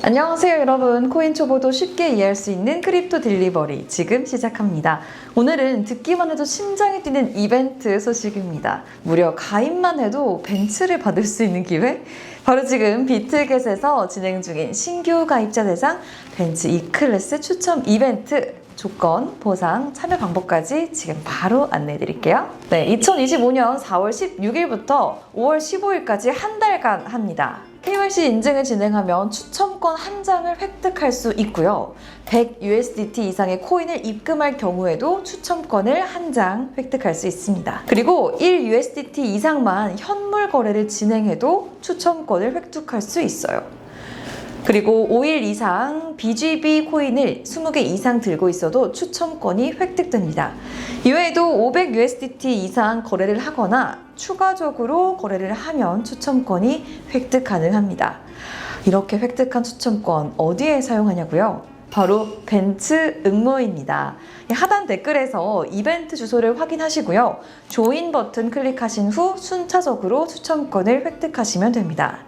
안녕하세요 여러분 코인 초보도 쉽게 이해할 수 있는 크립토 딜리버리 지금 시작합니다 오늘은 듣기만 해도 심장이 뛰는 이벤트 소식입니다 무려 가입만 해도 벤츠를 받을 수 있는 기회? 바로 지금 비트겟에서 진행 중인 신규 가입자 대상 벤츠 E클래스 추첨 이벤트 조건, 보상, 참여 방법까지 지금 바로 안내해 드릴게요. 네, 2025년 4월 16일부터 5월 15일까지 한 달간 합니다. KYC 인증을 진행하면 추첨권 한 장을 획득할 수 있고요. 100 USDT 이상의 코인을 입금할 경우에도 추첨권을 한 장 획득할 수 있습니다. 그리고 1 USDT 이상만 현물 거래를 진행해도 추첨권을 획득할 수 있어요. 그리고 5일 이상 BGB 코인을 20개 이상 들고 있어도 추첨권이 획득됩니다. 이외에도 500 USDT 이상 거래를 하거나 추가적으로 거래를 하면 추첨권이 획득 가능합니다. 이렇게 획득한 추첨권 어디에 사용하냐고요? 바로 벤츠 응모입니다. 하단 댓글에서 이벤트 주소를 확인하시고요. 조인 버튼 클릭하신 후 순차적으로 추첨권을 획득하시면 됩니다.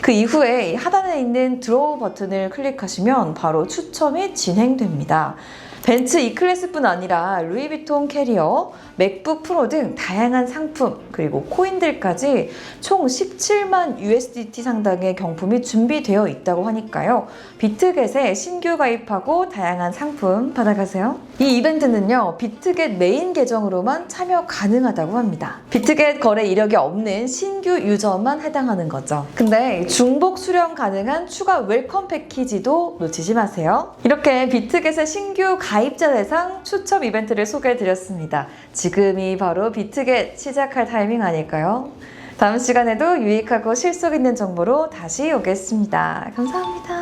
그 이후에 하단에 있는 드로우 버튼을 클릭하시면 바로 추첨이 진행됩니다. 벤츠 E클래스뿐 아니라 루이비통 캐리어, 맥북 프로 등 다양한 상품 그리고 코인들까지 총 17만 USDT 상당의 경품이 준비되어 있다고 하니까요. 비트겟에 신규 가입하고 다양한 상품 받아가세요. 이 이벤트는요. 비트겟 메인 계정으로만 참여 가능하다고 합니다. 비트겟 거래 이력이 없는 신규 유저만 해당하는 거죠. 근데 중복 수령 가능한 추가 웰컴 패키지도 놓치지 마세요. 이렇게 비트겟의 신규 가입 자 대상 추첨 이벤트를 소개해 드렸습니다. 지금이 바로 비트겟 시작할 타이밍 아닐까요? 다음 시간에도 유익하고 실속 있는 정보로 다시 오겠습니다. 감사합니다.